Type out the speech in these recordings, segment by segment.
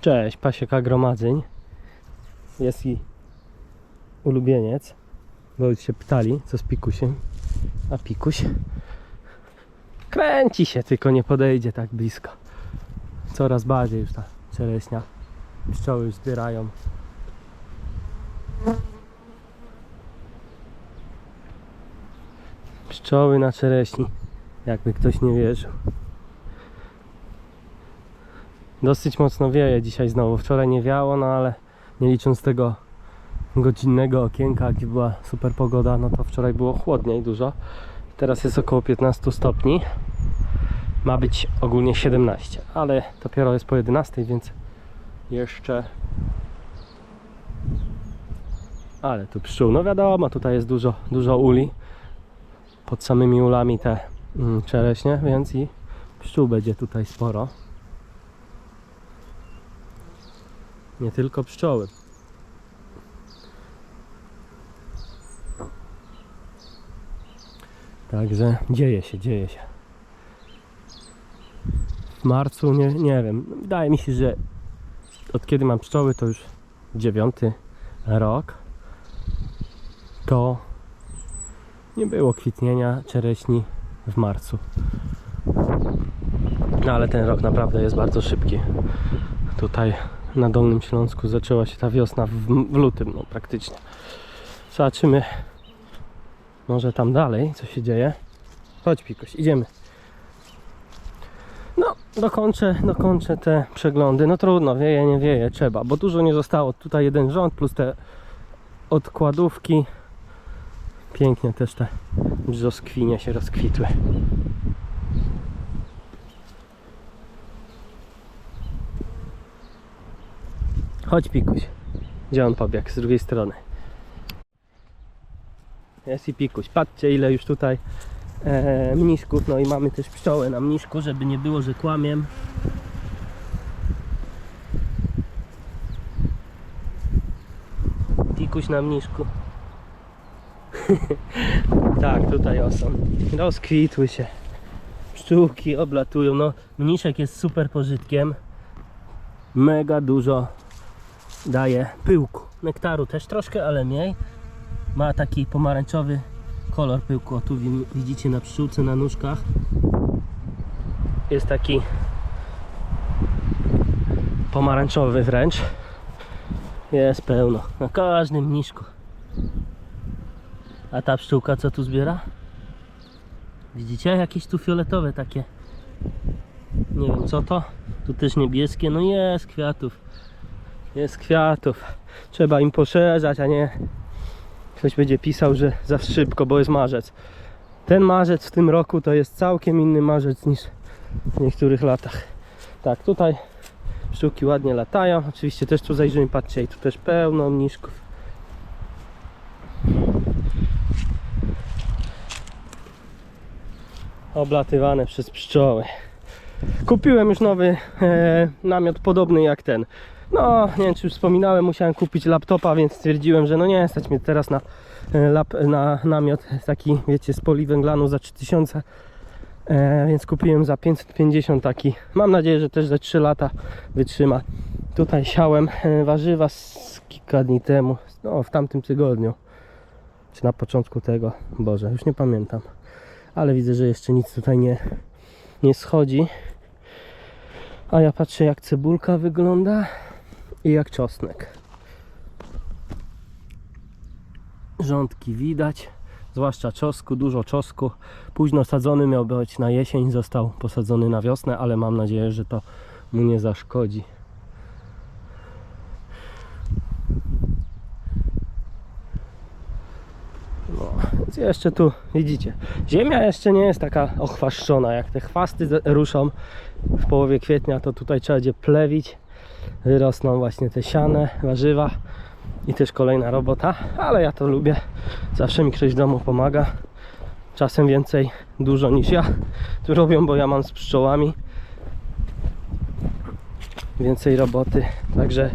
Cześć, Pasieka Gromadzeń. Jest i ulubieniec, bo się pytali, co z Pikusiem. A Pikuś kręci się, tylko nie podejdzie tak blisko. Coraz bardziej już ta czereśnia. Pszczoły już zbierają. Pszczoły na czereśni, jakby ktoś nie wierzył. Dosyć mocno wieje dzisiaj znowu. Wczoraj nie wiało, no ale nie licząc tego godzinnego okienka, gdzie była super pogoda, no to wczoraj było chłodniej dużo. Teraz jest około 15 stopni. Ma być ogólnie 17, ale dopiero jest po 11, więc jeszcze. Ale tu pszczół, no wiadomo, tutaj jest dużo, dużo uli. Pod samymi ulami te mm, czereśnie, więc i pszczół będzie tutaj sporo. Nie tylko pszczoły. Także dzieje się, dzieje się. W marcu nie, nie wiem. Wydaje mi się, że od kiedy mam pszczoły, to już dziewiąty rok. To nie było kwitnienia czereśni w marcu. No ale ten rok naprawdę jest bardzo szybki. Tutaj na Dolnym Śląsku zaczęła się ta wiosna w, w lutym, no praktycznie. Zobaczymy może tam dalej, co się dzieje. Chodź Pikuś, idziemy. No, dokończę, dokończę te przeglądy. No trudno, wieje, nie wieje, trzeba, bo dużo nie zostało. Tutaj jeden rząd plus te odkładówki. Pięknie też te brzoskwinie się rozkwitły. Chodź Pikuś. Gdzie on pobiegł? Z drugiej strony. Jest i Pikuś. Patrzcie ile już tutaj e, mniszków. No i mamy też pszczołę na mniszku, żeby nie było, że kłamiem. Pikuś na mniszku. tak, tutaj o są. Rozkwitły się. Pszczółki oblatują. No, mniszek jest super pożytkiem. Mega dużo daje pyłku. Nektaru też troszkę, ale mniej. Ma taki pomarańczowy kolor pyłku. O tu wi- widzicie na pszczółce na nóżkach. Jest taki pomarańczowy wręcz. Jest pełno. Na każdym mniszku. A ta pszczółka co tu zbiera? Widzicie? Jakieś tu fioletowe takie. Nie wiem co to. Tu też niebieskie. No jest kwiatów. Jest kwiatów. Trzeba im poszerzać, a nie ktoś będzie pisał, że za szybko, bo jest marzec. Ten marzec w tym roku to jest całkiem inny marzec niż w niektórych latach. Tak, tutaj pszczółki ładnie latają. Oczywiście też tu zajrzymy, patrzcie, i tu też pełno mniszków. Oblatywane przez pszczoły. Kupiłem już nowy e, namiot podobny jak ten. No, nie wiem czy już wspominałem, musiałem kupić laptopa, więc stwierdziłem, że no nie stać mnie teraz na, e, lap, na namiot taki, wiecie, z poliwęglanu za 3000. E, więc kupiłem za 550 taki. Mam nadzieję, że też za 3 lata wytrzyma. Tutaj siałem e, warzywa z kilka dni temu, no w tamtym tygodniu. Czy na początku tego, Boże, już nie pamiętam. Ale widzę, że jeszcze nic tutaj nie, nie schodzi. A ja patrzę jak cebulka wygląda i jak czosnek. Rządki widać, zwłaszcza czosku, dużo czosku. Późno sadzony miał być na jesień, został posadzony na wiosnę, ale mam nadzieję, że to mu nie zaszkodzi. No, więc jeszcze tu widzicie, ziemia jeszcze nie jest taka ochwaszczona, jak te chwasty ruszą w połowie kwietnia, to tutaj trzeba będzie plewić, wyrosną właśnie te siane, warzywa i też kolejna robota, ale ja to lubię, zawsze mi ktoś w domu pomaga, czasem więcej, dużo niż ja tu robią, bo ja mam z pszczołami. Więcej roboty, także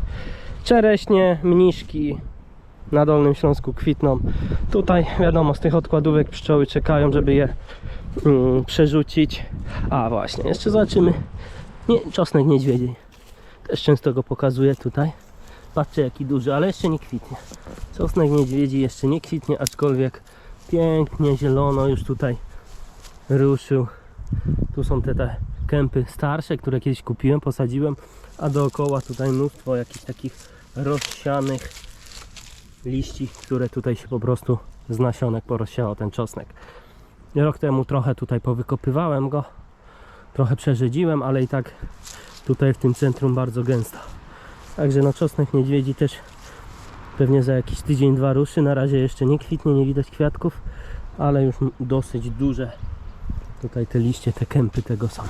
czereśnie, mniszki, na Dolnym Śląsku kwitną. Tutaj wiadomo, z tych odkładówek pszczoły czekają, żeby je mm, przerzucić. A właśnie, jeszcze zobaczymy. Nie, czosnek niedźwiedzi. Też często go pokazuję tutaj. Patrzcie jaki duży, ale jeszcze nie kwitnie. Czosnek niedźwiedzi jeszcze nie kwitnie, aczkolwiek pięknie zielono już tutaj ruszył. Tu są te, te kępy starsze, które kiedyś kupiłem, posadziłem, a dookoła tutaj mnóstwo jakichś takich rozsianych liści, które tutaj się po prostu z nasionek porozsiało ten czosnek. Rok temu trochę tutaj powykopywałem go, trochę przerzedziłem, ale i tak tutaj w tym centrum bardzo gęsto. Także no czosnek niedźwiedzi też pewnie za jakiś tydzień, dwa ruszy. Na razie jeszcze nie kwitnie, nie widać kwiatków, ale już dosyć duże tutaj te liście, te kępy tego są.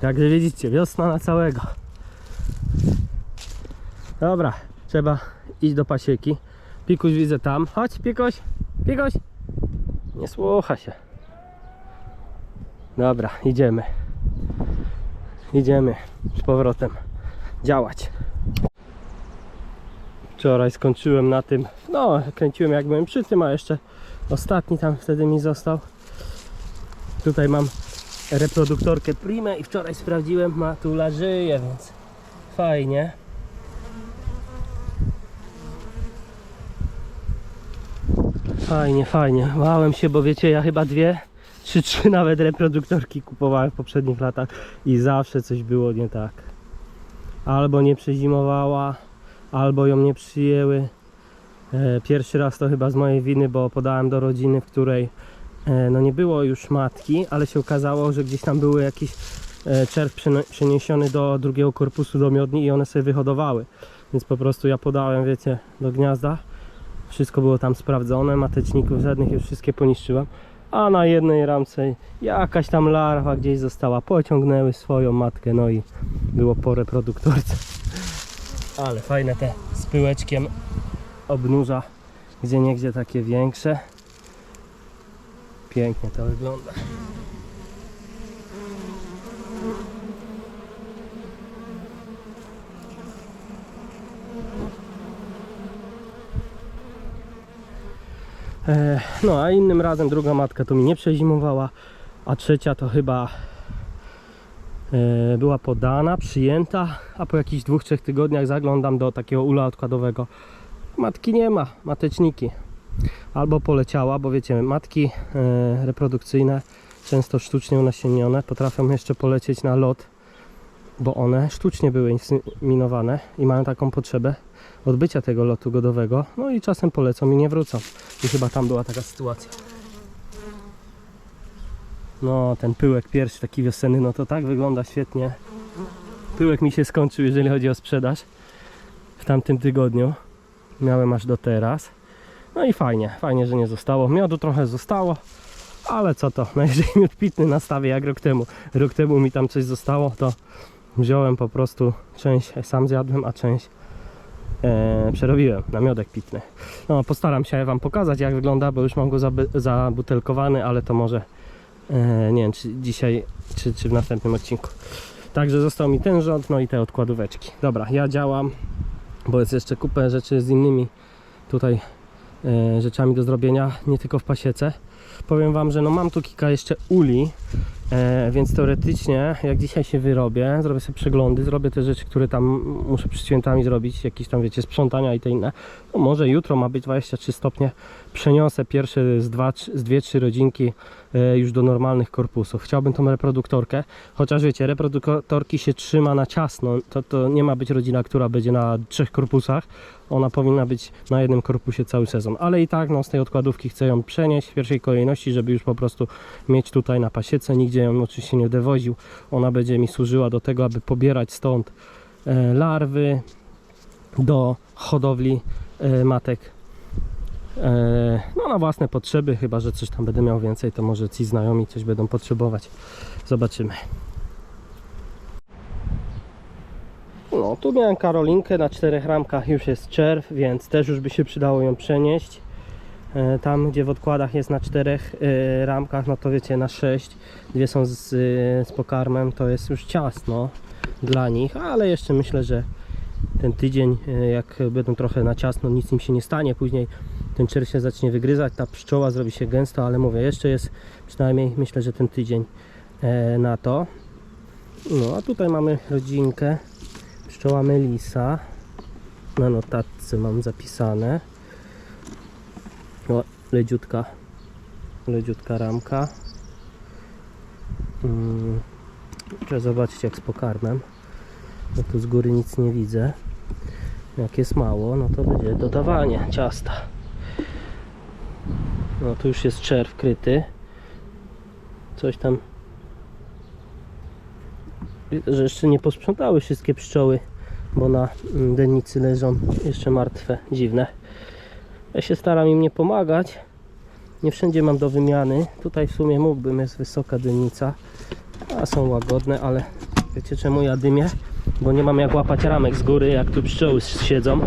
Także widzicie, wiosna na całego. Dobra, trzeba iść do pasieki. Pikuś widzę tam. Chodź, Pikuś, Pikuś. Nie słucha się. Dobra, idziemy. Idziemy z powrotem działać. Wczoraj skończyłem na tym, no kręciłem jak byłem przy tym, a jeszcze ostatni tam wtedy mi został. Tutaj mam reproduktorkę Primę i wczoraj sprawdziłem, ma tu żyje, więc fajnie. Fajnie, fajnie. Bałem się, bo wiecie, ja chyba dwie, czy trzy nawet reproduktorki kupowałem w poprzednich latach i zawsze coś było nie tak. Albo nie przezimowała, albo ją nie przyjęły. E, Pierwszy raz to chyba z mojej winy, bo podałem do rodziny, w której e, no nie było już matki, ale się okazało, że gdzieś tam były jakiś e, czerw przeniesiony do drugiego korpusu do miodni i one sobie wyhodowały. Więc po prostu ja podałem, wiecie, do gniazda. Wszystko było tam sprawdzone, mateczników żadnych już wszystkie poniszczyłem. A na jednej ramce jakaś tam larwa gdzieś została. Pociągnęły swoją matkę, no i było po reproduktorce. Ale fajne te z pyłeczkiem obnóża, gdzie niegdzie takie większe. Pięknie to wygląda. No a innym razem druga matka to mi nie przezimowała, a trzecia to chyba e, była podana, przyjęta, a po jakichś dwóch, trzech tygodniach zaglądam do takiego ula odkładowego. Matki nie ma, mateczniki. Albo poleciała, bo wiecie, matki e, reprodukcyjne, często sztucznie unasiennione, potrafią jeszcze polecieć na lot, bo one sztucznie były inseminowane i mają taką potrzebę odbycia tego lotu godowego. No i czasem polecą i nie wrócą. I chyba tam była taka sytuacja. No, ten pyłek pierwszy, taki wiosenny, no to tak wygląda świetnie. Pyłek mi się skończył, jeżeli chodzi o sprzedaż w tamtym tygodniu. Miałem aż do teraz. No i fajnie, fajnie, że nie zostało. Miodu trochę zostało, ale co to, najwyżej miód pitny nastawię jak rok temu. Rok temu mi tam coś zostało, to wziąłem po prostu część sam zjadłem, a część e, przerobiłem na miodek pitny. No, postaram się Wam pokazać jak wygląda, bo już mam go zabutelkowany, ale to może e, nie wiem, czy dzisiaj, czy, czy w następnym odcinku. Także został mi ten rząd, no i te odkładóweczki. Dobra, ja działam, bo jest jeszcze kupę rzeczy z innymi tutaj e, rzeczami do zrobienia, nie tylko w pasiece. Powiem Wam, że no mam tu kilka jeszcze uli, więc teoretycznie jak dzisiaj się wyrobię, zrobię sobie przeglądy, zrobię te rzeczy, które tam muszę przed świętami zrobić, jakieś tam wiecie, sprzątania i te inne. No może jutro ma być 23 stopnie, przeniosę pierwsze z, dwa, z dwie, trzy rodzinki e, już do normalnych korpusów. Chciałbym tą reproduktorkę, chociaż wiecie, reproduktorki się trzyma na ciasno, to, to nie ma być rodzina, która będzie na trzech korpusach, ona powinna być na jednym korpusie cały sezon, ale i tak no, z tej odkładówki chcę ją przenieść w pierwszej kolejności, żeby już po prostu mieć tutaj na pasiece, nigdzie ją oczywiście nie dowoził, ona będzie mi służyła do tego, aby pobierać stąd e, larwy do hodowli e, matek e, no na własne potrzeby, chyba że coś tam będę miał więcej, to może ci znajomi coś będą potrzebować. Zobaczymy. No, tu miałem Karolinkę na czterech ramkach, już jest czerw, więc też już by się przydało ją przenieść. E, Tam, gdzie w odkładach jest na czterech e, ramkach, no to wiecie, na sześć, dwie są z, e, z pokarmem, to jest już ciasno dla nich, ale jeszcze myślę, że ten tydzień, jak będą trochę na ciasno, nic im się nie stanie. Później ten czerw się zacznie wygryzać, ta pszczoła zrobi się gęsto, ale mówię, jeszcze jest przynajmniej myślę, że ten tydzień na to. No a tutaj mamy rodzinkę pszczoła Melisa. Na notatce mam zapisane. O, leciutka, leciutka ramka. Mm, Trzeba zobaczyć jak z pokarmem. Bo tu z góry nic nie widzę. Jak jest mało, no to będzie dodawanie ciasta. No tu już jest czerw kryty. Coś tam. Że jeszcze nie posprzątały wszystkie pszczoły, bo na mm, dennicy leżą jeszcze martwe, dziwne. Ja się staram im nie pomagać. Nie wszędzie mam do wymiany. Tutaj w sumie mógłbym, jest wysoka dennica. A są łagodne, ale wiecie czemu ja dymię? Bo nie mam jak łapać ramek z góry, jak tu pszczoły siedzą.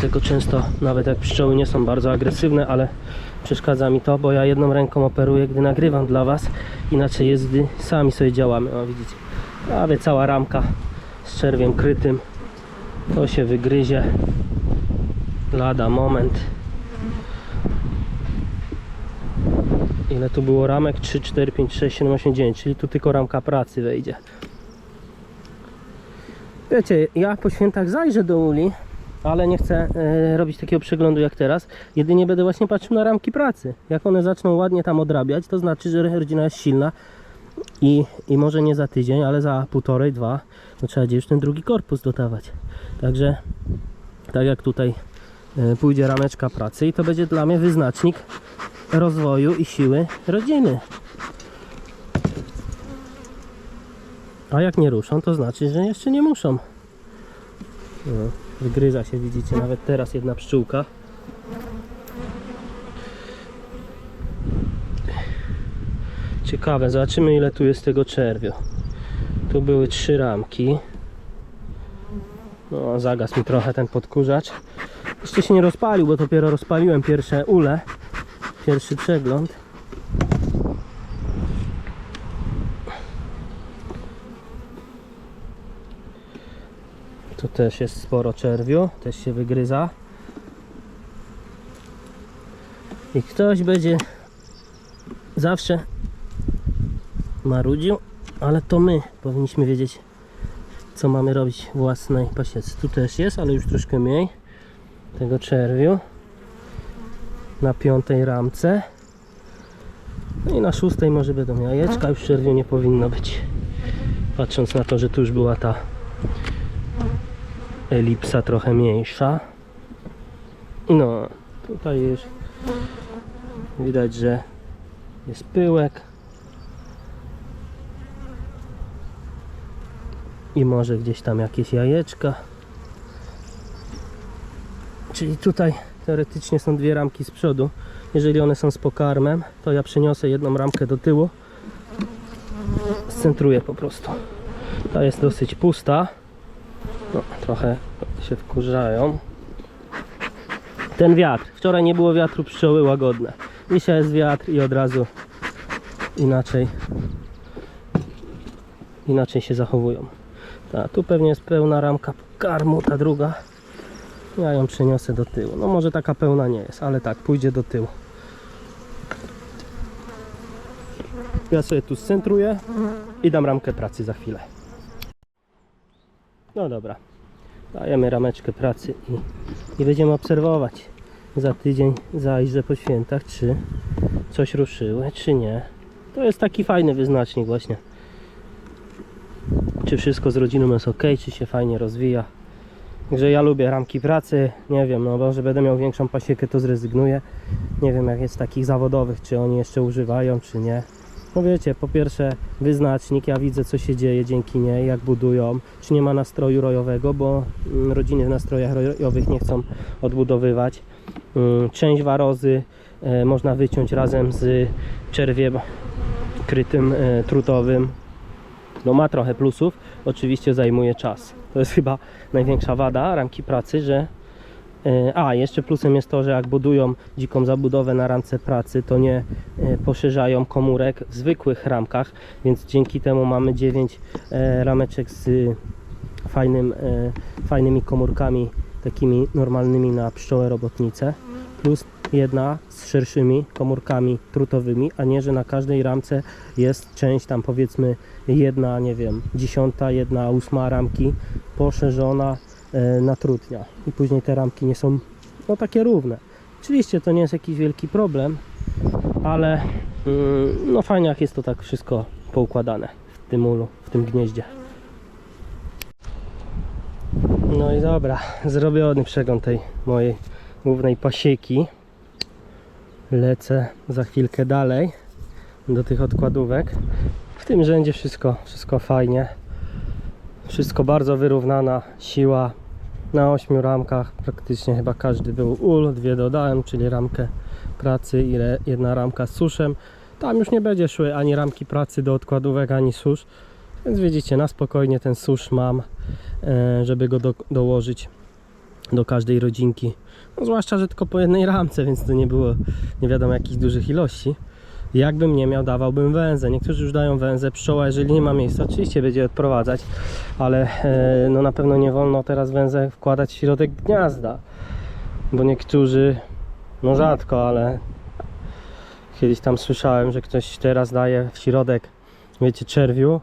Tego często, nawet jak pszczoły nie są bardzo agresywne, ale przeszkadza mi to, bo ja jedną ręką operuję, gdy nagrywam dla Was. Inaczej jest, gdy sami sobie działamy. O, widzicie, prawie cała ramka z czerwiem krytym. To się wygryzie lada moment. Ile tu było ramek? 3, 4, 5, 6, 7, 8, 9, czyli tu tylko ramka pracy wejdzie. Wiecie, ja po świętach zajrzę do uli, ale nie chcę e, robić takiego przeglądu jak teraz. Jedynie będę właśnie patrzył na ramki pracy. Jak one zaczną ładnie tam odrabiać, to znaczy, że rodzina jest silna i, i może nie za tydzień, ale za półtorej, dwa, to trzeba już ten drugi korpus dodawać. Także tak jak tutaj e, pójdzie rameczka pracy i to będzie dla mnie wyznacznik rozwoju i siły rodziny. A jak nie ruszą, to znaczy, że jeszcze nie muszą. No, wygryza się, widzicie, nawet teraz jedna pszczółka. Ciekawe, zobaczymy ile tu jest tego czerwiu. Tu były trzy ramki. No, zagasł mi trochę ten podkurzacz. Jeszcze się nie rozpalił, bo dopiero rozpaliłem pierwsze ule. Pierwszy przegląd. Tu też jest sporo czerwiu, też się wygryza. I ktoś będzie zawsze marudził, ale to my powinniśmy wiedzieć, co mamy robić własnej pasiece. Tu też jest, ale już troszkę mniej tego czerwiu na piątej ramce. No i na szóstej może będą jajeczka, już czerwiu nie powinno być. Patrząc na to, że tu już była ta elipsa trochę mniejsza. No, tutaj już widać, że jest pyłek. I może gdzieś tam jakieś jajeczka. Czyli tutaj teoretycznie są dwie ramki z przodu. Jeżeli one są z pokarmem, to ja przeniosę jedną ramkę do tyłu. Scentruję po prostu. Ta jest dosyć pusta. No, trochę się wkurzają. Ten wiatr. Wczoraj nie było wiatru, pszczoły łagodne. Dzisiaj jest wiatr i od razu inaczej inaczej się zachowują. Ta, tu pewnie jest pełna ramka karmu, ta druga. Ja ją przeniosę do tyłu. No może taka pełna nie jest, ale tak, pójdzie do tyłu. Ja sobie tu scentruję i dam ramkę pracy za chwilę. No dobra. Dajemy rameczkę pracy i, i będziemy obserwować. Za tydzień zajrzę po świętach, czy coś ruszyły, czy nie. To jest taki fajny wyznacznik właśnie. Czy wszystko z rodziną jest ok, czy się fajnie rozwija. Także ja lubię ramki pracy, nie wiem, no bo że będę miał większą pasiekę to zrezygnuję. Nie wiem jak jest takich zawodowych, czy oni jeszcze używają, czy nie. No wiecie, po pierwsze wyznacznik, ja widzę co się dzieje dzięki niej, jak budują, czy nie ma nastroju rojowego, bo mm, rodziny w nastrojach rojowych nie chcą odbudowywać. Mm, Część warozy e, można wyciąć razem z czerwiem krytym e, trutowym. No ma trochę plusów, oczywiście zajmuje czas. To jest chyba największa wada ramki pracy, że e, a, jeszcze plusem jest to, że jak budują dziką zabudowę na ramce pracy, to nie e, poszerzają komórek w zwykłych ramkach, więc dzięki temu mamy 9 e, rameczek z fajnym, fajnymi komórkami, takimi normalnymi na pszczołę robotnicę. Plus jedna z szerszymi komórkami trutowymi, a nie, że na każdej ramce jest część tam powiedzmy jedna, nie wiem, dziesiąta, jedna ósma ramki poszerzona e, na trutnia i później te ramki nie są no takie równe. Oczywiście to nie jest jakiś wielki problem, ale mm, no fajnie jak jest to tak wszystko poukładane w tym ulu, w tym gnieździe. No i dobra, zrobiony przegląd tej mojej głównej pasieki. Lecę za chwilkę dalej do tych odkładówek. W tym rzędzie wszystko, wszystko fajnie. Wszystko bardzo wyrównana siła. Na ośmiu ramkach praktycznie chyba każdy był ul. Dwie dodałem, czyli ramkę pracy i jedna ramka z suszem. Tam już nie będzie szły ani ramki pracy do odkładówek, ani susz. Więc widzicie, na spokojnie ten susz mam, e, żeby go do, dołożyć do każdej rodzinki. No, zwłaszcza, że tylko po jednej ramce, więc to nie było nie wiadomo jakichś dużych ilości. Jakbym nie miał, dawałbym węzę. Niektórzy już dają węzę. Pszczoła, jeżeli nie ma miejsca, oczywiście będzie odprowadzać, ale e, no na pewno nie wolno teraz węzę wkładać w środek gniazda, bo niektórzy, no rzadko, ale kiedyś tam słyszałem, że ktoś teraz daje w środek, wiecie, czerwiu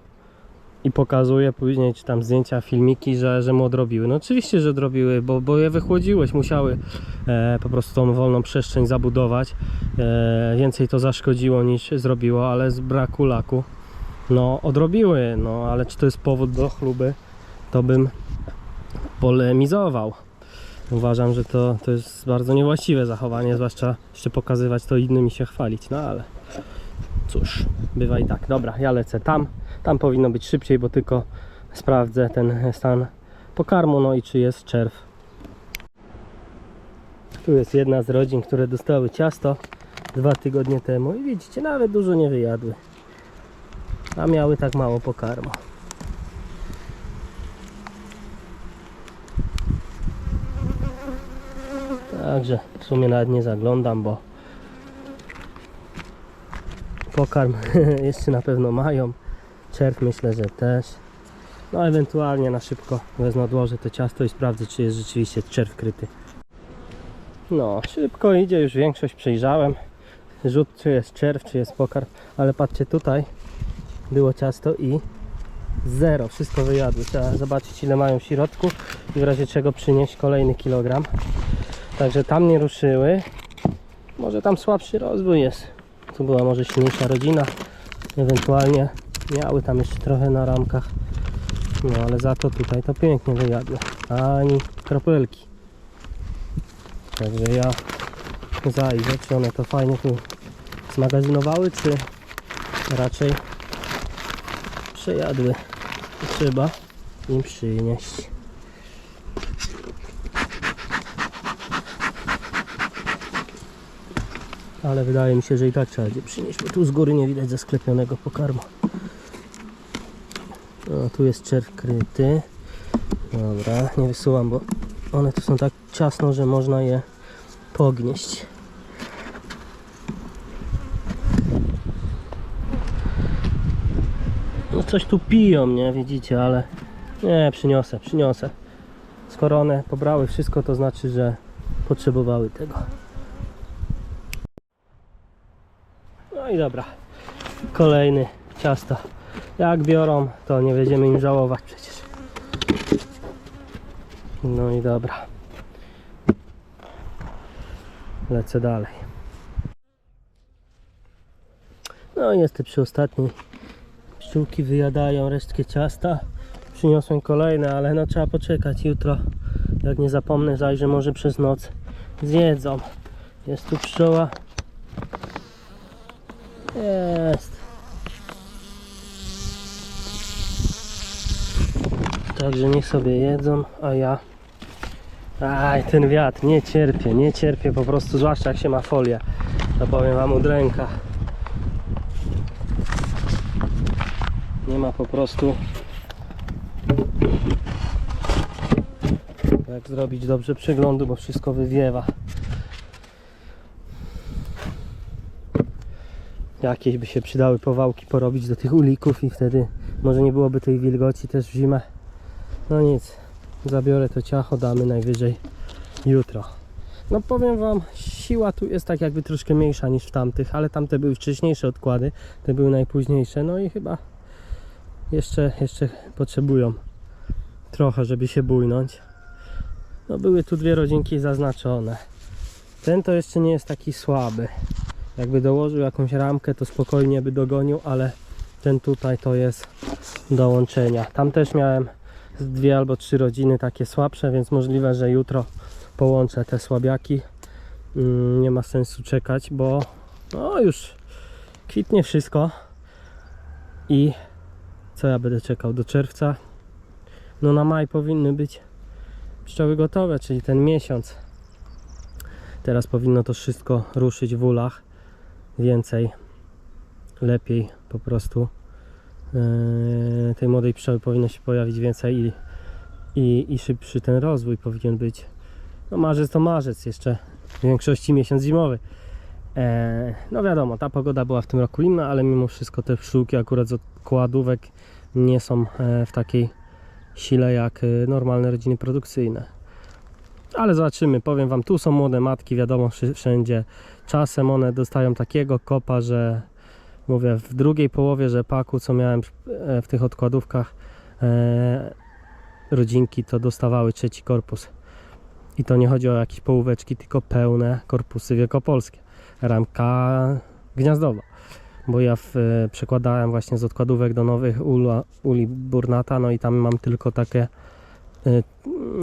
i pokazuje później, czy tam zdjęcia, filmiki, że, że mu odrobiły. No oczywiście, że odrobiły, bo, bo je wychłodziłeś, musiały e, po prostu tą wolną przestrzeń zabudować. E, więcej to zaszkodziło niż zrobiło, ale z braku laku no odrobiły, no ale czy to jest powód do chluby, to bym polemizował. Uważam, że to, to jest bardzo niewłaściwe zachowanie, zwłaszcza jeszcze pokazywać to innym i się chwalić, no ale cóż, bywa i tak. Dobra, ja lecę tam, tam powinno być szybciej, bo tylko sprawdzę ten stan pokarmu, no i czy jest czerw. Tu jest jedna z rodzin, które dostały ciasto dwa tygodnie temu i widzicie, nawet dużo nie wyjadły. A miały tak mało pokarmu. Także w sumie nawet nie zaglądam, bo pokarm jeszcze na pewno mają. Czerw myślę, że też. No ewentualnie na szybko wezmę odłożę to ciasto i sprawdzę, czy jest rzeczywiście czerw kryty. No, szybko idzie, już większość przejrzałem. Rzut, czy jest czerw, czy jest pokarm, ale patrzcie tutaj, było ciasto i zero, wszystko wyjadły. Trzeba zobaczyć ile mają w środku i w razie czego przynieść kolejny kilogram. Także tam nie ruszyły. Może tam słabszy rozwój jest. Tu była może silniejsza rodzina. Ewentualnie miały tam jeszcze trochę na ramkach. No ale za to tutaj to pięknie wyjadły. Ani kropelki. Także ja zajrzę, czy one to fajnie tu zmagazynowały, czy raczej przejadły. Trzeba im przynieść. Ale wydaje mi się, że i tak trzeba będzie przynieść, bo tu z góry nie widać zasklepionego pokarmu. O, tu jest czerw kryty. Dobra, nie wysuwam, bo one tu są tak ciasno, że można je pognieść. No coś tu piją, nie? Widzicie, ale nie, przyniosę, przyniosę. Skoro one pobrały wszystko, to znaczy, że potrzebowały tego. No i dobra. Kolejny ciasto. Jak biorą, to nie będziemy im żałować przecież. No i dobra. Lecę dalej. No i jestem przy ostatniej. Pszczółki wyjadają resztkę ciasta. Przyniosłem kolejne, ale no trzeba poczekać jutro. Jak nie zapomnę, zajrzę może przez noc. Zjedzą. Jest tu pszczoła. Jest. Także niech sobie jedzą, a ja. Aj, ten wiatr, nie cierpię, nie cierpię po prostu, zwłaszcza jak się ma folię. To powiem wam udręka. Nie ma po prostu jak zrobić dobrze przeglądu, bo wszystko wywiewa. Jakieś by się przydały powałki porobić do tych ulików i wtedy może nie byłoby tej wilgoci też w zimę. No nic, zabiorę to ciacho, damy najwyżej jutro. No powiem Wam, siła tu jest tak jakby troszkę mniejsza niż w tamtych, ale tamte były wcześniejsze odkłady, te były najpóźniejsze, no i chyba jeszcze, jeszcze potrzebują trochę, żeby się bujnąć. No były tu dwie rodzinki zaznaczone. Ten to jeszcze nie jest taki słaby. Jakby dołożył jakąś ramkę, to spokojnie by dogonił, ale ten tutaj to jest do łączenia. Tam też miałem dwie albo trzy rodziny takie słabsze, więc możliwe, że jutro połączę te słabiaki. Mm, Nie ma sensu czekać, bo no już kwitnie wszystko. I co ja będę czekał do czerwca? No na maj powinny być pszczoły gotowe, czyli ten miesiąc. Teraz powinno to wszystko ruszyć w ulach. Więcej, lepiej po prostu. Yy, tej młodej pszczoły powinno się pojawić więcej i, i, i szybszy ten rozwój powinien być. No marzec to marzec, jeszcze w większości miesiąc zimowy. E, no wiadomo, ta pogoda była w tym roku inna, ale mimo wszystko te pszczółki akurat z odkładówek nie są e, w takiej sile jak e, normalne rodziny produkcyjne. Ale zobaczymy, powiem Wam, tu są młode matki, wiadomo, wszędzie. Czasem one dostają takiego kopa, że mówię, w drugiej połowie rzepaku, co miałem e, w tych odkładówkach, e, rodzinki to dostawały trzeci korpus. I to nie chodzi o jakieś połóweczki, tylko pełne korpusy wielkopolskie. Ramka gniazdowa. Bo ja w, e, przekładałem właśnie z odkładówek do nowych ula, uli Burnata, no i tam mam tylko takie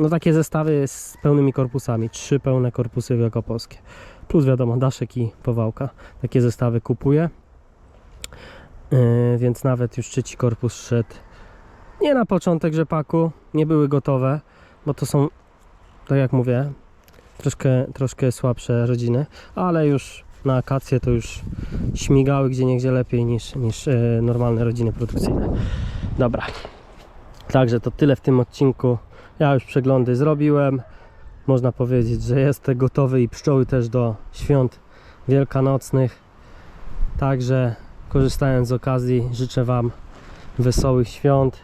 no takie zestawy z pełnymi korpusami. Trzy pełne korpusy wielkopolskie. Plus wiadomo, daszek i powałka. Takie zestawy kupuję. E, więc nawet już trzeci korpus szedł nie na początek rzepaku, nie były gotowe, bo to są, tak jak mówię, troszkę, troszkę słabsze rodziny, ale już na akacje to już śmigały gdzie niegdzie lepiej niż, niż e, normalne rodziny produkcyjne. Dobra, także to tyle w tym odcinku. Ja już przeglądy zrobiłem. Można powiedzieć, że jestem gotowy i pszczoły też do świąt wielkanocnych. Także korzystając z okazji życzę Wam wesołych świąt,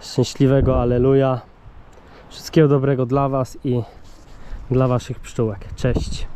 szczęśliwego Aleluja, wszystkiego dobrego dla Was i dla Waszych pszczółek. Cześć!